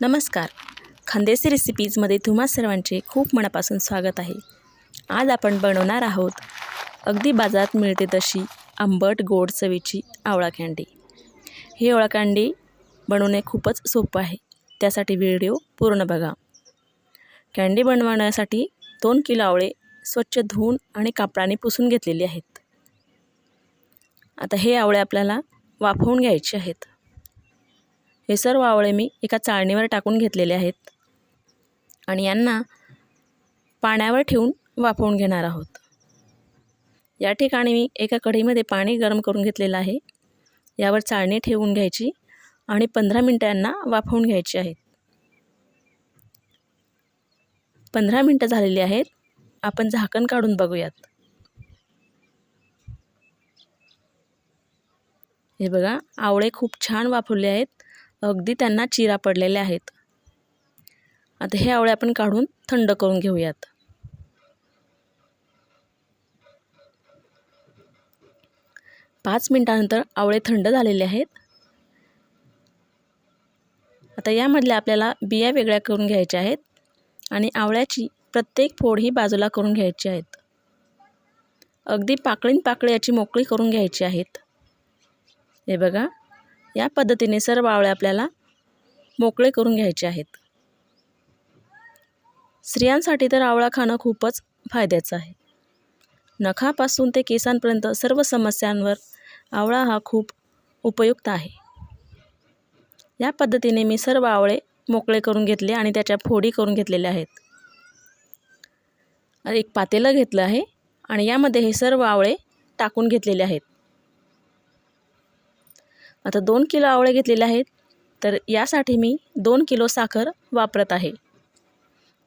नमस्कार. खांदेसी रेसिपीजमध्ये तुम्हा सर्वांचे खूप मनापासून स्वागत आहे. आज आपण बनवणार आहोत अगदी बाजारात मिळते तशी आंबट गोड चवीची आवळा कँडी ही आवळा कँडी बनवणे खूपच सोपं आहे. त्यासाठी व्हिडिओ पूर्ण बघा. कँडी बनवण्यासाठी दोन किलो आवळे स्वच्छ धुवून आणि कापडाने पुसून घेतलेली आहेत. आता हे आवळे आपल्याला वाफवून घ्यायचे आहेत. हे सर्व आवळे मी एका चाळणीवर टाकून घेतलेले आहेत. आणि यांना पाण्यावर ठेवून वाफवून घेणार आहोत. या ठिकाणी मी एका कढईमध्ये पाणी गरम करून घेतलेलं आहे. यावर चाळणी ठेवून घ्यायची आणि पंधरा मिनटं यांना वाफवून घ्यायची आहेत. पंधरा मिनटं झालेली आहेत. आपण झाकण काढून बघूयात. हे बघा आवळे खूप छान वाफवले आहेत. अगदी त्यांना चिरा पडलेल्या आहेत. आता हे आवळे आपण काढून थंड करून घेऊयात. पाच मिनटानंतर आवळे थंड झालेले आहेत. आता यामधल्या आपल्याला बिया वेगळ्या करून घ्यायच्या आहेत आणि आवळ्याची प्रत्येक फोड ही बाजूला करून घ्यायची आहेत. अगदी पाकळीन पाकळी याची मोकळी करून घ्यायची आहेत. हे बघा. या पद्धतीने सर्व आवळे आपल्याला मोकळे करून घ्यायचे आहेत. स्त्रियांसाठी तर आवळा खाणं खूपच फायद्याचं आहे. नखापासून ते केसांपर्यंत सर्व समस्यांवर आवळा हा खूप उपयुक्त आहे. या पद्धतीने मी सर्व आवळे मोकळे करून घेतले आणि त्याच्या फोडी करून घेतलेल्या आहेत. एक पातेलं घेतलं आहे आणि यामध्ये हे सर्व आवळे टाकून घेतलेले आहेत. आता दोन किलो आवळे घेतलेले आहेत. तर यासाठी मी दोन किलो साखर वापरत आहे.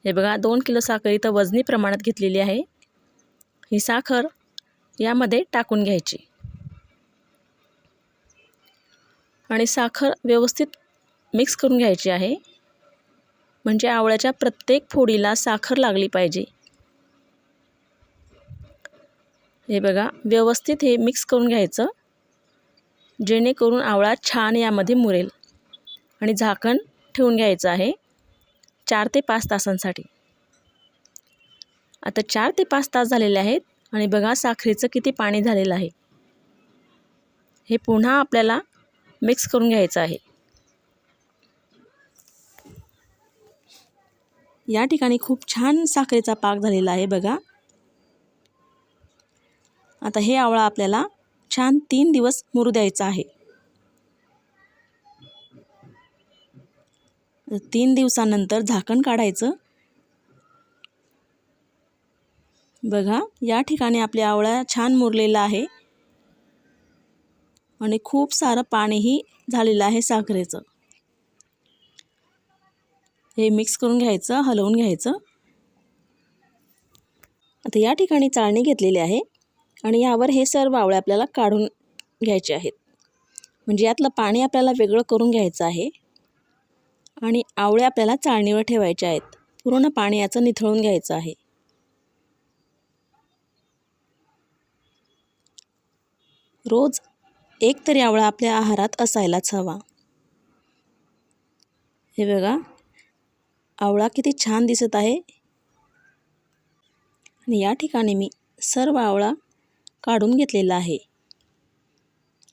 हे बघा दोन किलो साखर इथं वजनी प्रमाणात घेतलेली आहे. ही साखर यामध्ये टाकून घ्यायची. आणि साखर व्यवस्थित मिक्स करून घ्यायची आहे. म्हणजे आवळ्याच्या प्रत्येक फोडीला साखर लागली पाहिजे. हे बघा व्यवस्थित हे मिक्स करून घ्यायचं. जेणेकरून आवळा छान यामध्ये मुरेल. आणि झाकण ठेवून घ्यायचं आहे चार ते पाच तासांसाठी. आता चार ते पाच तास झालेले आहेत आणि बघा साखरेचं किती पाणी झालेलं आहे. हे पुन्हा आपल्याला मिक्स करून घ्यायचं आहे. या ठिकाणी खूप छान साखरेचा पाक झालेला आहे बघा. आता हे आवळा आपल्याला छान तीन दिवस मुरू द्यायचा आहे. तीन दिवसानंतर झाकण काढायचं. बघा या ठिकाणी आपल्या आवळा छान मुरलेला आहे. आणि खूप सारं पाणीही झालेलं आहे साखरेचं. हे मिक्स करून घ्यायचं हलवून घ्यायचं. आता या ठिकाणी चाळणी घेतलेली आहे. आणि यावर हे सर्व आवळे आपल्याला काढून घ्यायचे आहेत. म्हणजे यातलं पाणी आपल्याला वेगळं करून घ्यायचं आहे. आणि आवळे आपल्याला चाळणीवर ठेवायचे आहेत. पूर्ण पाणी याचं निथळून घ्यायचं आहे. रोज एक तरी आवळा आपल्या आहारात असायलाच हवा. हे बघा. आवळा किती छान दिसत आहे. आणि या ठिकाणी मी सर्व आवळा काढून घेतलेला आहे.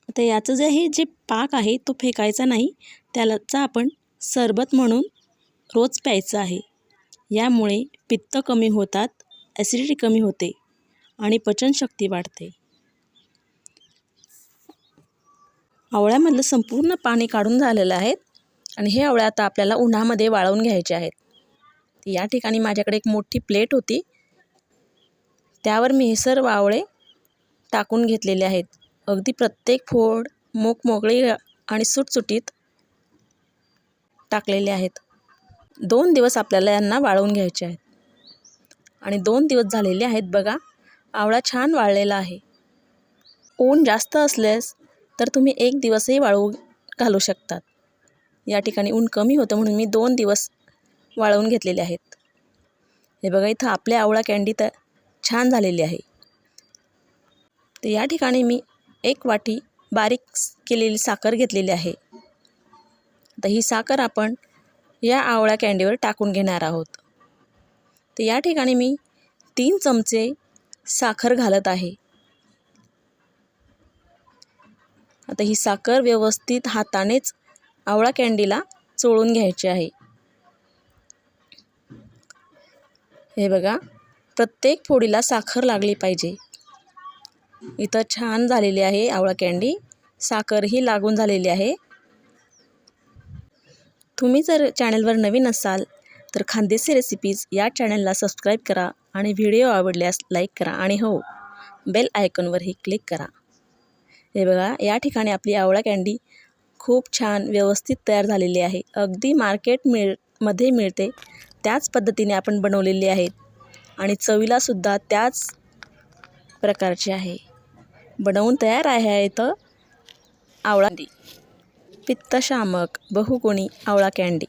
आता याचं जे हे जे पाक आहे तो फेकायचा नाही. त्यालाचा आपण सरबत म्हणून रोज प्यायचं आहे. यामुळे पित्त कमी होतात ॲसिडिटी कमी होते आणि पचनशक्ती वाढते. आवळ्यामधलं संपूर्ण पाणी काढून झालेलं आहे आणि हे आवळ्या आता आपल्याला उन्हामध्ये वाळवून घ्यायचे आहेत. या ठिकाणी माझ्याकडे एक मोठी प्लेट होती. त्यावर मी हे सर्व आवळे टाकून घेतलेले आहेत. अगदी प्रत्येक फोड मोकमोकळी आणि सुटसुटीत टाकलेले आहेत. दोन दिवस आपल्याला यांना वाळवून घ्यायचे आहेत. आणि दोन दिवस झालेले आहेत बघा आवळा छान वाळलेला आहे. ऊन जास्त असल्यास तर तुम्ही एक दिवसही वाळवू घालू शकतात. या ठिकाणी ऊन कमी होतं म्हणून मी दोन दिवस वाळवून घेतलेले आहेत. हे बघा इथं आपल्या आवळा कँडी तर छान झालेली आहे. तर या ठिकाणी मी एक वाटी बारीक केलेली साखर घेतलेली आहे. तर ही साखर आपण या आवळा कँडीवर टाकून घेणार आहोत. तर या ठिकाणी मी तीन चमचे साखर घालत आहे. आता ही साखर व्यवस्थित हातानेच आवळा कँडीला चोळून घ्यायची आहे. हे बघा प्रत्येक फोडीला साखर लागली पाहिजे. इथं छान झालेली आहे आवळा कँडी साखरही लागून झालेली आहे. तुम्ही जर चॅनलवर नवीन असाल तर खानदेशी रेसिपीज या चॅनलला सबस्क्राईब करा आणि व्हिडिओ आवडल्यास लाईक करा आणि हो बेल आयकॉनवरही क्लिक करा. हे बघा या ठिकाणी आपली आवळा कँडी खूप छान व्यवस्थित तयार झालेली आहे. अगदी मार्केट मिळमध्ये मिळते. त्याच पद्धतीने आपण बनवलेली आहेत आणि चवीलासुद्धा त्याच प्रकारची आहे. बनवून तयार आहे इथं आवळा पित्तशामक बहुगुणी आवळा कँडी.